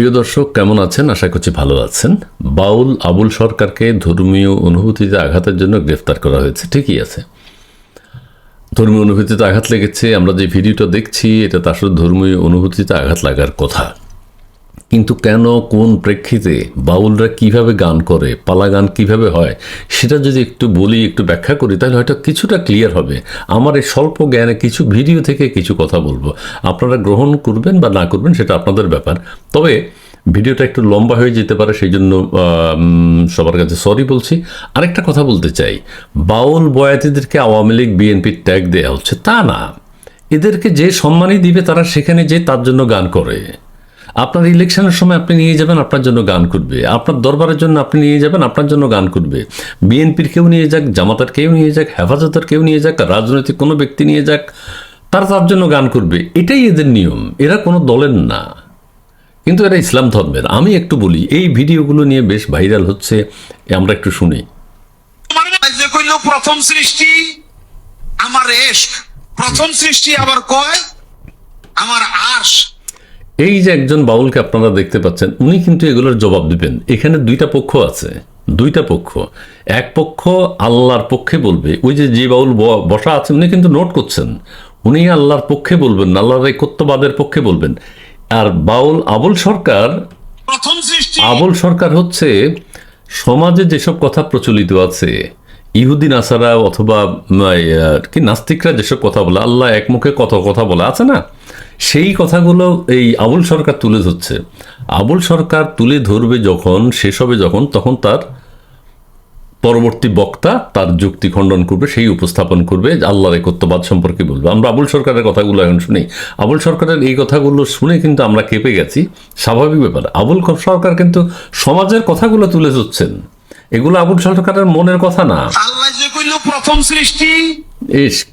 প্রিয় দর্শক, কেমন আছেন? আশা করছি ভালো আছেন। বাউল আবুল সরকারকে ধর্মীয় অনুভূতিতে আঘাতের জন্য গ্রেফতার করা হয়েছে, ঠিকই আছে। ধর্মীয় অনুভূতিতে আঘাত লেগেছে, আমরা যে ভিডিওটা দেখছি, এটা তো আসলে ধর্মীয় অনুভূতিতে আঘাত লাগার কথা। কিন্তু কেন, কোন প্রেক্ষিতে, বাউলরা কীভাবে গান করে, পালা গান কীভাবে হয়, সেটা যদি একটু বলি, একটু ব্যাখ্যা করি, তাহলে হয়তো কিছুটা ক্লিয়ার হবে। আমার এই স্বল্প জ্ঞানে কিছু ভিডিও থেকে কিছু কথা বলব। আপনারা গ্রহণ করবেন বা না করবেন, সেটা আপনাদের ব্যাপার। তবে ভিডিওটা একটু লম্বা হয়ে যেতে পারে সেই জন্য সবার কাছে সরি বলছি। আরেকটা কথা বলতে চাই। বাউল বয়াতিদেরকে আওয়ামী লীগ বিএনপির ট্যাগ দেওয়া হচ্ছে, তা না। এদেরকে যে সম্মানই দিবে, তারা সেখানে যে তার জন্য গান করে। আপনার ইলেকশনের সময় আপনি নিয়ে যাবেন, আপনার জন্য গান করবে। আপনার দরবারের জন্য আপনি নিয়ে যাবেন, আপনার জন্য গান করবে। বিএনপির কেউ নিয়ে যাক, জামাতার কেউ নিয়ে যাক, হেফাজতের কেউ নিয়ে যাক, রাজনৈতিক কোনো ব্যক্তি নিয়ে যাক, তারা তার জন্য গান করবে। এটাই এদের নিয়ম। এরা কোনো দলের না। কিন্তু এরা ইসলাম ধর্মের। আমি একটু বলি, এই ভিডিওগুলো নিয়ে বেশ ভাইরাল হচ্ছে, আমরা একটু শুনি। প্রথম সৃষ্টি আমার এশক প্রথম সৃষ্টি আবার কয়? আমার আশ এই যে একজন বাউলকে আপনারা দেখতে পাচ্ছেন উনি কিন্তু এগুলোর জবাব দিবেন। এখানে দুইটা পক্ষ আছে দুইটা পক্ষ। এক পক্ষ আল্লাহর পক্ষে বলবে ওই যে যে বাউল বসা আছে উনি কিন্তু নোট করছেন। উনি আল্লাহর পক্ষে বলবেন আল্লাহর একত্ববাদের পক্ষে বলবেন। আর বাউল আবুল সরকার প্রথম সৃষ্টি। আবুল সরকার হচ্ছে সমাজে যেসব কথা প্রচলিত আছে ইহুদি নাসারা অথবা কি নাস্তিকরা যেসব কথা বলে আল্লাহ একমুখে কত কথা বলে আছে না? সেই কথাগুলো এই আবুল সরকার তুলে ধরছে। আবুল সরকার তুলে ধরবে যখন, শেষ হবে যখন, তখন তার পরবর্তী বক্তা তার যুক্তি খণ্ডন করবে, সেই উপস্থাপন করবে, আল্লাহর একত্ববাদ সম্পর্কে বলবে। আমরা আবুল সরকারের কথাগুলো এখন শুনি। আবুল সরকারের এই কথাগুলো শুনে কিন্তু আমরা কেঁপে গেছি। স্বাভাবিক ব্যাপার। আবুল সরকার কিন্তু সমাজের কথাগুলো তুলে ধরছেন। এগুলো আবুল সরকারের মনের কথা না। আল্লাহ যে কইল প্রথম সৃষ্টি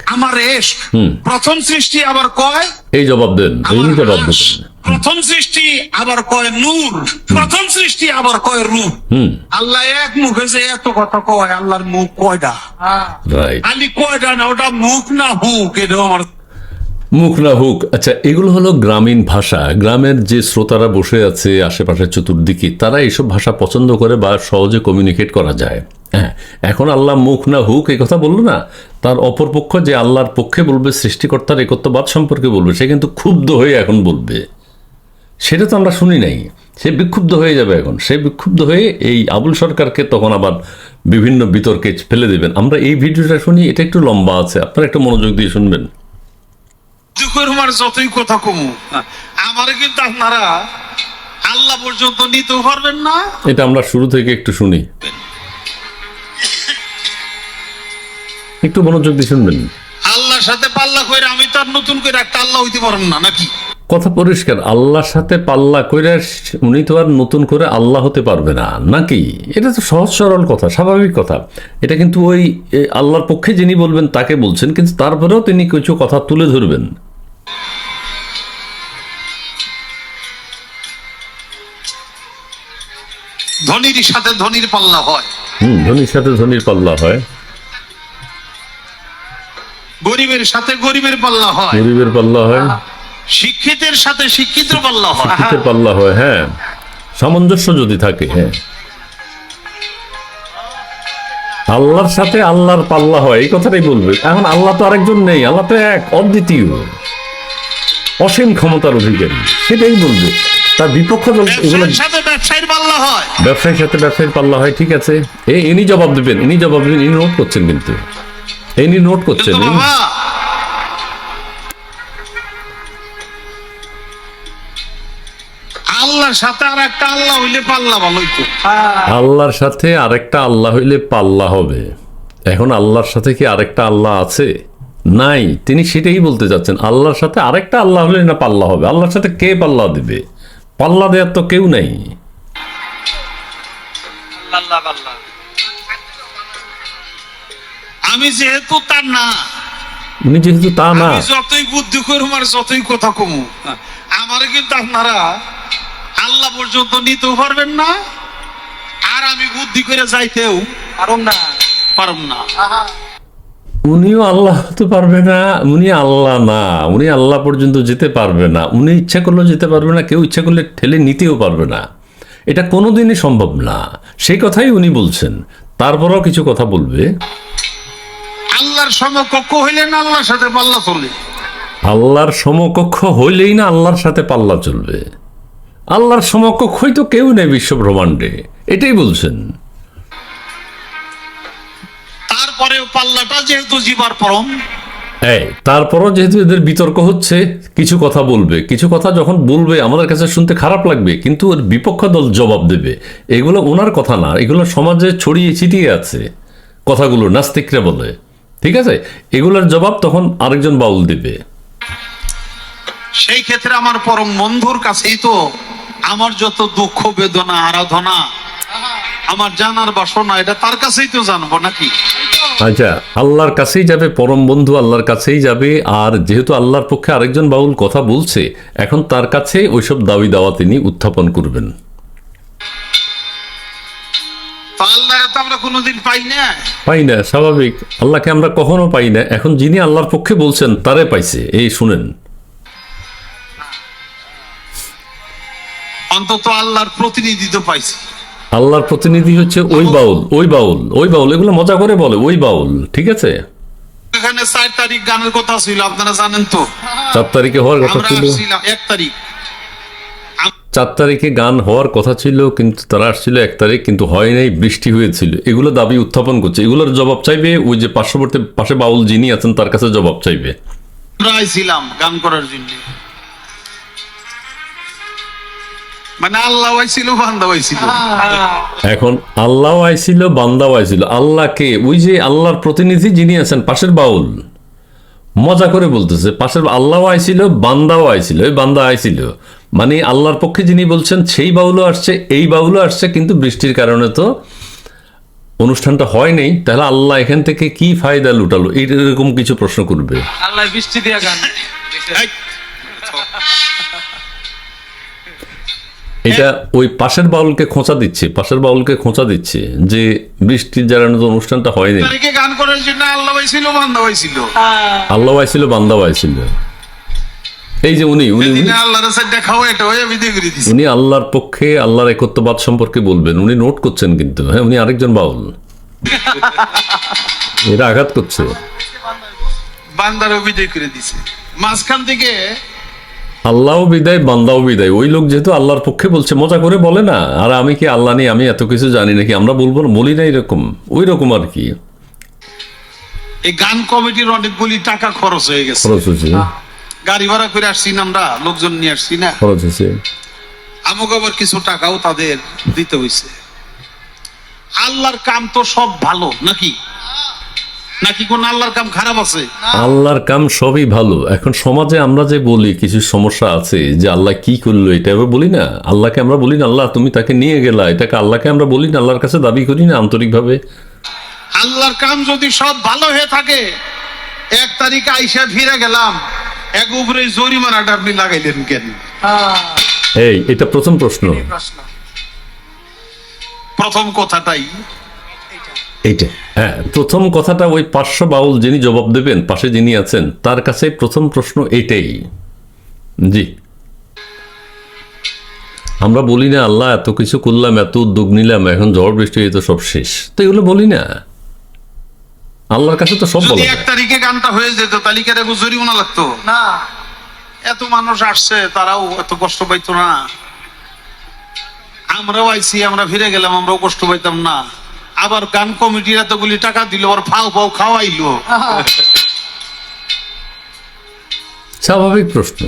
আমার এশক প্রথম সৃষ্টি আবার কয়? এই জবাব দেন এই জবাব। দেন। প্রথম সৃষ্টি আবার কয় নূর। প্রথম সৃষ্টি আবার কয় রূপ। হুম। আল্লাহ এক মুখে যে এত কথা কয় আল্লাহর মুখ কয়টা খালি কয়টা না ওটা মুখ না হুক এটা আমার মুখ না হুক। আচ্ছা এগুলো হলো গ্রামীণ ভাষা। গ্রামের যে শ্রোতারা বসে আছে আশেপাশের চতুর্দিকে, তারা এইসব ভাষা পছন্দ করে বা সহজে কমিউনিকেট করা যায়। হ্যাঁ এখন আল্লাহ মুখ না হুক এ কথা বলল না? তার অপর পক্ষ যে আল্লাহর পক্ষে বলবে, সৃষ্টিকর্তার একত্ববাদ সম্পর্কে বলবে, সে কিন্তু ক্ষুব্ধ হয়ে এখন বলবে। সেটা তো আমরা শুনি নাই। সে বিক্ষুব্ধ হয়ে যাবে এখন। সে বিক্ষুব্ধ হয়ে এই আবুল সরকারকে তখন আবার বিভিন্ন বিতর্কে ফেলে দেবেন। আমরা এই ভিডিওটা শুনি, এটা একটু লম্বা আছে। আপনারা একটু মনোযোগ দিয়ে শুনবেন। দুঃখের আমার যতই কথা কমু আমার কিন্তু আপনারা আল্লাহ পর্যন্ত নিতেও পারবেন না। এটা আমরা শুরু থেকে একটু শুনি। একটু মনোযোগ দিয়ে শুনবেন। আল্লাহর সাথে পাল্লা করে আমি তো আর নতুন করে একটা আল্লাহ হইতে পারব না নাকি? কথা পরিষ্কার আল্লাহর সাথে পাল্লা করে উনি তো আর নতুন করে আল্লাহ হতে পারবে না নাকি? এটা তো সহজ সরল কথা স্বাভাবিক কথা। এটা কিন্তু ওই আল্লাহর পক্ষে যিনি বলবেন তাকে বলছেন কিন্তু তারপরেও তিনি কিছু কথা তুলে ধরবেন। ধনির সাথে ধনির পাল্লা হয়। হুম ধনির সাথে ধনির পাল্লা হয়। গরিবের সাথে গরিবের পাল্লা হয়। গরিবের পাল্লা হয়। শিক্ষিতের সাথে শিক্ষিত পাল্লা হয়। শিক্ষিতের পাল্লা হয় হ্যাঁ। সামঞ্জস্য যদি থাকে হ্যাঁ। আল্লাহর সাথে আল্লাহর পাল্লা হয় এই কথাটাই বলবে। এখন আল্লাহ তো আরেকজন নেই আল্লাহ তো এক অদ্বিতীয়। অসীম ক্ষমতার অধিকারী সেটাই বলবে। তার বিপক্ষ দল ব্যবসায়ীর সাথে ব্যবসায়ীর পাল্লা হয়। ব্যবসায়ীর সাথে ব্যবসায়ীর পাল্লা হয় ঠিক আছে। এই ইনি জবাব দেবেন ইনি জবাব দেবেন ইনি নোট করছেন কিন্তু। ইনি নোট করছেন আল্লাহর সাথে আর একটা আল্লাহ হইলে পাল্লা ভালো হইতো আল্লাহর সাথে আরেকটা আল্লাহ হইলে পাল্লা হবে। এখন আল্লাহর সাথে কি আরেকটা আল্লাহ আছে? নাই তিনি সেটাই বলতে চাচ্ছেন আল্লাহর সাথে আরেকটা আল্লাহ হলে না পাল্লা হবে। আল্লাহর সাথে কে পাল্লা দিবে? পাল্লা দেওয়ার তো কেউ নাই। আমি যেহেতু তার না উনি যেহেতু তা না। যতই বুদ্ধি করুম আর যতই কথা কমু আমার কিন্তু আপনারা আল্লাহ পর্যন্ত নিতেও পারবেন না আর আমি বুদ্ধি করে যাইতেও পারম না পারম না। উনিও আল্লাহ হতে পারবে না উনি আল্লাহ না উনি আল্লাহ পর্যন্ত যেতে পারবে না উনি ইচ্ছা করলেও যেতে পারবে না কেউ ইচ্ছা করলে ঠেলে নিতেও পারবে না। এটা কোনোদিনই সম্ভব না। সেই কথাই উনি বলছেন। তারপরেও কিছু কথা বলবে। আল্লাহর সমকক্ষ হইলেন আল্লাহর সাথে পাল্লা চলে আল্লাহর সমকক্ষ হইলেই না আল্লাহর সাথে পাল্লা চলবে। আল্লাহর সমকক্ষই তো কেউ নেই বিশ্ব ব্রহ্মাণ্ডে এটাই বলছেন। তারপরে পাল্লাটা যেহেতু জীবার পরম। তারপরও যেহেতু এদের বিতর্ক হচ্ছে কিছু কথা বলবে। কিছু কথা যখন বলবে আমাদের কাছে শুনতে খারাপ লাগবে কিন্তু ওর বিপক্ষ দল জবাব দেবে। এগুলো ওনার কথা না এগুলো সমাজে ছড়িয়ে ছিটিয়ে আছে কথাগুলো নাস্তিকরা বলে। ঠিক আছে? এগুলোর জবাব তখন আরেকজন বাউল দেবে। সেই ক্ষেত্রে আমার পরম বন্ধুর কাছেই তো আমার যত দুঃখ বেদনা আরাধনা আমার জানার বাসনা এটা তার কাছেই তো জানব নাকি? আচ্ছা আল্লাহর কাছেই যাবে পরম বন্ধু আল্লাহর কাছেই যাবে আর যেহেতু আল্লাহর পক্ষে আরেকজন বাউল কথা বলছে এখন তার কাছে ওইসব দাবি দাওয়া তিনি উত্থাপন করবেন। পাই না। স্বাভাবিক। আল্লাহকে আমরা কখনো পাই না। এখন যিনি আল্লাহর পক্ষে বলছেন তারে পাইছে। এই শুনেন। অন্তত আল্লাহর প্রতিনিধি তো পাইছি। আল্লাহর প্রতিনিধি হচ্ছে ওই বাউল ওই বাউল ওই বাউল এগুলো মজা করে বলে ওই বাউল ঠিক আছে? এখানে চার তারিখ গানের কথা ছিল আপনারা জানেন তো। চার তারিখে হওয়ার কথা ছিল। এক তারিখ। চার তারিখে গান হওয়ার কথা ছিল কিন্তু তারা আসছিল এক তারিখ কিন্তু হয় নাই বৃষ্টি হয়েছিল। এগুলো দাবি উত্থাপন করছে। এগুলোর জবাব চাইবে ওই যে পার্শ্ববর্তী পাশে বাউল যিনি আছেন তার কাছে জবাব চাইবে। গান করার জন্য। মানে আল্লাহ আইছিল বান্দা আইছিল। এখন আল্লাহ আইছিল বান্দাও আইছিল। আল্লাহকে ওই যে আল্লাহর প্রতিনিধি যিনি আছেন পাশের বাউল। মজা করে বলতেছে পাশের আল্লাহ আইছিল বান্দাও আইছিল ওই বান্দা আইছিল। মানে আল্লাহর পক্ষে যিনি বলছেন সেই বাউলও আসছে এই বাউলও আসছে কিন্তু বৃষ্টির কারণে তো অনুষ্ঠানটা হয় নাই। তাহলে আল্লাহ এখান থেকে কি ফায়দা লুটালো? এরকম কিছু প্রশ্ন করবে। আল্লাহ বৃষ্টি দিয়া গান এটা ওই পাশের বাউলকে খোঁচা দিচ্ছে পাশের বাউলকে খোঁচা দিচ্ছে যে বৃষ্টির জানানো তো অনুষ্ঠানটা হয়নি। গান জন্য আল্লাহ আইছিল বান্দা আইছিল আল্লাহ আইছিল বান্দা আইছিল এই যে উনি উনি উনি আল্লাহর পক্ষে আল্লাহর একত্ববাদ সম্পর্কে বলবেন। উনি নোট করছেন কিন্তু হ্যাঁ উনি আরেকজন বাউল। এটা আঘাত করছে। বান্দারও বিদায় করে দিছে। মাঝখান থেকে আল্লাহও বিদায় বান্দাও বিদায়। ওই লোক যেহেতু আল্লাহর পক্ষে বলছে মজা করে বলে না। আর আমি কি আল্লাহ নেই আমি এত কিছু জানি নাকি? আমরা বলব না বলি না এরকম। ওই রকম আর কি। এই গান কমিটির অনেকগুলি টাকা খরচ হয়ে গেছে। খরচ হয়েছে। গাড়ি ভাড়া করে আসছি না আমরা লোকজন নিয়ে আসছি না। খরচ হয়েছে। আমাকে আবার কিছু টাকাও তাদের দিতে হয়েছে আল্লাহর কাম তো সব ভালো নাকি? নাকি কোন আল্লাহর কাম খারাপ আছে? আল্লাহর কাম সবই ভালো। এখন সমাজে আমরা যে বলি কিছু সমস্যা আছে যে আল্লাহ কি করল এটা আবার বলি না। আল্লাহকে আমরা বলি না আল্লাহ তুমি তাকে নিয়ে গেলা এটাকে আল্লাহকে আমরা বলি না আল্লাহর কাছে দাবি করি না আন্তরিকভাবে। আল্লাহর কাম যদি সব ভালো হয়ে থাকে এক তারিখে আইসা ফিরে গেলাম এক উপরে জরিমানাটা আপনি লাগাইলেন কেন? এই এটা প্রথম প্রশ্ন। প্রশ্ন প্রথম কথাটাই এইটা হ্যাঁ প্রথম কথাটা ওই পার্শ্ব বাউল যিনি জবাব দেবেন পাশে যিনি আছেন তার কাছে প্রথম প্রশ্ন এটাই জি। আমরা বলি না আল্লাহ এত কিছু করলাম এত উদ্যোগ নিলাম এখন ঝড় বৃষ্টি হয়ে তো সব শেষ। তো এগুলো বলি না। আল্লাহর কাছে তো সব বলা এক তারিখে গানটা হয়ে যেত তালিকার একটু জরিমানা লাগতো? না। এত মানুষ আসছে তারাও এত কষ্ট পাইতো না। আমরাও আইছি আমরা ফিরে গেলাম আমরাও কষ্ট পাইতাম না। আবার গান কমিটির এতগুলি টাকা দিল আর ফাও ফাও খাওয়াইলো। স্বাভাবিক প্রশ্ন।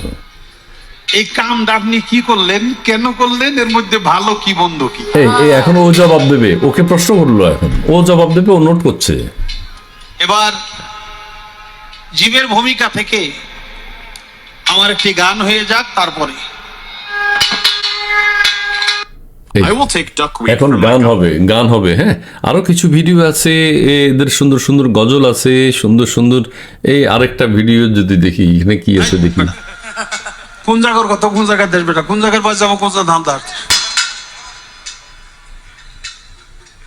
এই কামটা আপনি কি করলেন? কেন করলেন? এর মধ্যে ভালো কি বন্ধ কি? এখন ও জবাব দেবে। ওকে প্রশ্ন করল এখন। ও জবাব দেবে ও নোট করছে। এবার জীবের ভূমিকা থেকে আমার একটি গান হয়ে যাক তারপরে। এখন গান হবে গান হবে হ্যাঁ? আরও কিছু ভিডিও আছে এদের সুন্দর সুন্দর গজল আছে সুন্দর সুন্দর এই আরেকটা ভিডিও যদি দেখি এখানে কি আছে দেখি? কোন জায়গার কথা কোন জায়গায় দেশ বেটা? কোন জায়গার পয়সা কোন জায়গায় ধান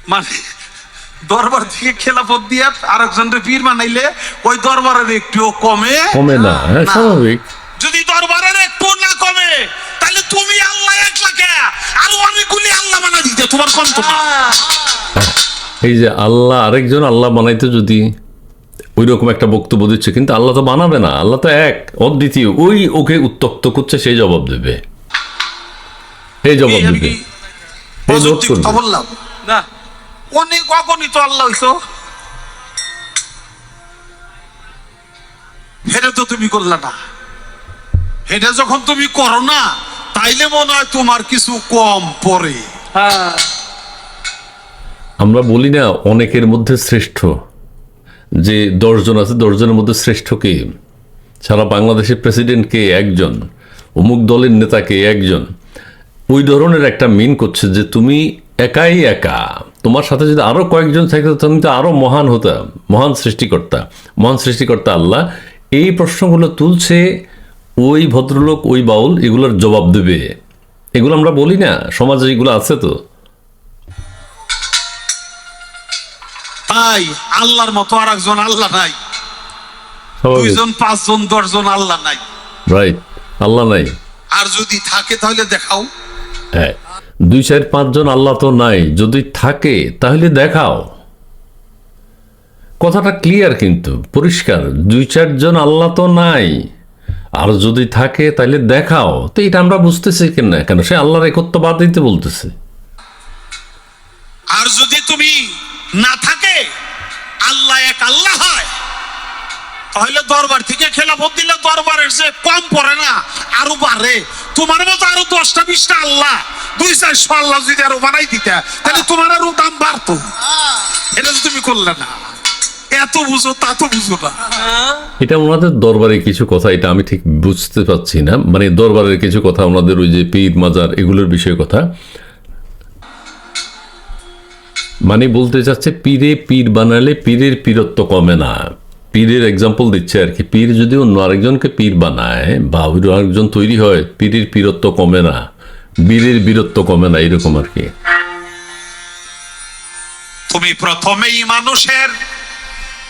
মানে দরবার থেকে খেলাফত দিয়া আরেকজনের পীর বানাইলে ওই দরবারের একটুও কমে কমে না হ্যাঁ না। স্বাভাবিক। যদি দরবারের একটু না কমে তাহলে তুমি আল্লাহ অনেকগুলি আল্লাহ দিতে তোমার না। এই যে আল্লাহ আরেকজন আল্লাহ বানাইতে যদি ওই রকম একটা বক্তব্য দিচ্ছে কিন্তু আল্লাহ তো বানাবে না আল্লাহ তো এক অদ্বিতীয়। ওই ওকে উত্তক্ত করছে সেই জবাব দেবে। এই জবাব দেবে। বললাম? না। অনেক অগণিত আল্লাহ হইতো। হেটা তো তুমি করলা না। হেটা যখন তুমি করো না তাইলে মনে হয় তোমার কিছু কম পড়ে। আমরা বলি না অনেকের মধ্যে শ্রেষ্ঠ। যে দশজন আছে দশজনের মধ্যে শ্রেষ্ঠ কে? সারা বাংলাদেশের প্রেসিডেন্ট কে? একজন। অমুক দলের নেতাকে একজন। ওই ধরনের একটা মিন করছে যে তুমি একাই একা। তোমার সাথে যদি আরও কয়েকজন থাকতো তুমি তো আরও মহান হতা মহান সৃষ্টিকর্তা মহান সৃষ্টিকর্তা আল্লাহ। এই প্রশ্নগুলো তুলছে ওই ভদ্রলোক ওই বাউল এগুলোর জবাব দেবে। এগুলো আমরা বলি না সমাজে এগুলো আছে তো। তাই আল্লাহর মতো আর একজন আল্লাহ নাই। দুইজন পাঁচজন দশজন আল্লাহ নাই। রাইট আল্লাহ নাই। আর যদি থাকে তাহলে দেখাও। হ্যাঁ দুই চার পাঁচজন আল্লাহ তো নাই। যদি থাকে তাহলে দেখাও। কথাটা ক্লিয়ার কিন্তু পরিষ্কার। দুই চারজন আল্লাহ তো নাই। আর যদি থাকে তাহলে দেখাও। তো এটা আমরা বুঝতেছি কেন? কেন সে আল্লাহর একত্ব বাদ দিতে বলতেছে। আর যদি তুমি না থাকে, আল্লাহ এক আল্লাহ হয়, তাহলে দরবার থেকে খেলাফত দিলে দরবারের যে কম পড়ে না, আরও বাড়ে। তোমার মতো আরও দশটা, বিশটা আল্লাহ, দুই চারশো আল্লাহ যদি আরও বানাই দিতে, তাহলে তোমার আরও দাম বাড়তো। এটা তুমি করলে না। এত বুঝো তা তো বুঝো না। এটা ওনাদের দরবারে কিছু কথা এটা আমি ঠিক বুঝতে পারছি না। মানে দরবারের কিছু কথা ওনাদের ওই যে পীর মাজার এগুলোর বিষয়ে কথা। মানে বলতে চাচ্ছে পীরে পীর বানালে পীরের পীরত্ব কমে না। পীরের এক্সাম্পল দিচ্ছে আর কি পীর যদি অন্য আরেকজনকে পীর বানায় বা ওই আরেকজন তৈরি হয় পীরের পীরত্ব কমে না বীরের বীরত্ব কমে না এরকম আর কি। তুমি প্রথমেই মানুষের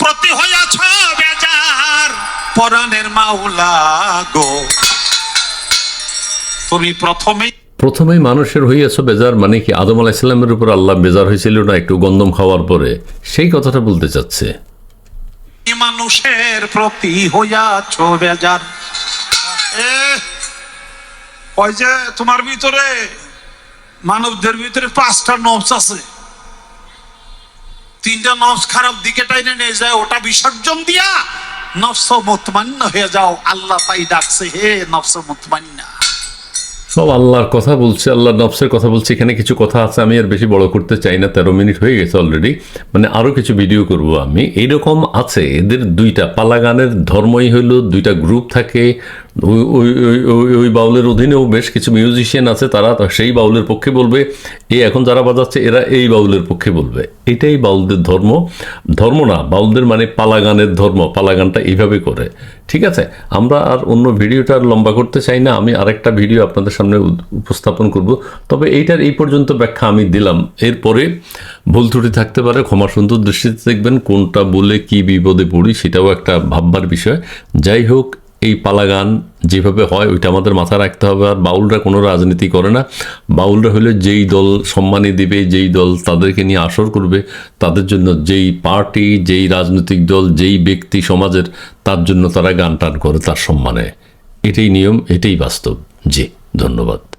প্রতি হইয়াছ বেজার। পরাণের মাওলা গো। তুমি প্রথমেই প্রথমেই মানুষের হইয়াছ বেজার মানে কি? আদম আলাহিসাল্লামের উপর আল্লাহ বেজার হয়েছিল না একটু গন্ধম খাওয়ার পরে? সেই কথাটা বলতে চাচ্ছে। মানুষের প্রতি হইয়াছ বেজার। ওই যে তোমার ভিতরে মানবদের ভিতরে পাঁচটা নবস আছে। তিনটা নবস খারাপ দিকে টাইনে নিয়ে যায়, ওটা বিসর্জন দিয়া নফস মুতমান্না হয়ে যাও। আল্লাহ তাই ডাকছে, হে নফস মুতমান্না সব আল্লাহর কথা বলছে, আল্লাহর নফসের কথা বলছে, এখানে কিছু কথা আছে, আমি আর বেশি বড় করতে চাই না, তেরো মিনিট হয়ে গেছে অলরেডি মানে আরও কিছু ভিডিও করব আমি। এইরকম আছে, এদের দুইটা পালাগানের ধর্মই হইল, দুইটা গ্রুপ থাকে ওই ওই, ওই- বাউলের অধীনেও বেশ কিছু মিউজিশিয়ান আছে, তারা সেই বাউলের পক্ষে বলবে এই এখন যারা বাজাচ্ছে, এরা এই বাউলের পক্ষে বলবে। এটাই বাউলদের ধর্ম। ধর্ম না, বাউলদের মানে পালাগানের ধর্ম, পালাগানটা এইভাবে করে। ঠিক আছে? আমরা আর অন্য ভিডিওটা লম্বা করতে চাই না, আমি আরেকটা ভিডিও আপনাদের সামনে উপস্থাপন করব। তবে এইটার এই পর্যন্ত ব্যাখ্যা আমি দিলাম। এরপরে ভুল ত্রুটি থাকতে পারে, ক্ষমা সুন্দর দৃষ্টিতে দেখবেন, কোনটা বলে কি বিপদে পড়ি, সেটাও একটা ভাববার বিষয়। যাই হোক এই পালা গান যেভাবে হয়, ওইটা আমাদের মাথায় রাখতে হবে। আর বাউলরা কোনো রাজনীতি করে না। বাউলরা হলে যেই দল সম্মানী দেবে, যেই দল তাদেরকে নিয়ে আসর করবে, তাদের জন্য যেই পার্টি, যেই রাজনৈতিক দল, যেই ব্যক্তি সমাজের, তার জন্য তারা গান টান করে তার সম্মানে। এটাই নিয়ম, এটাই বাস্তব। জি, ধন্যবাদ।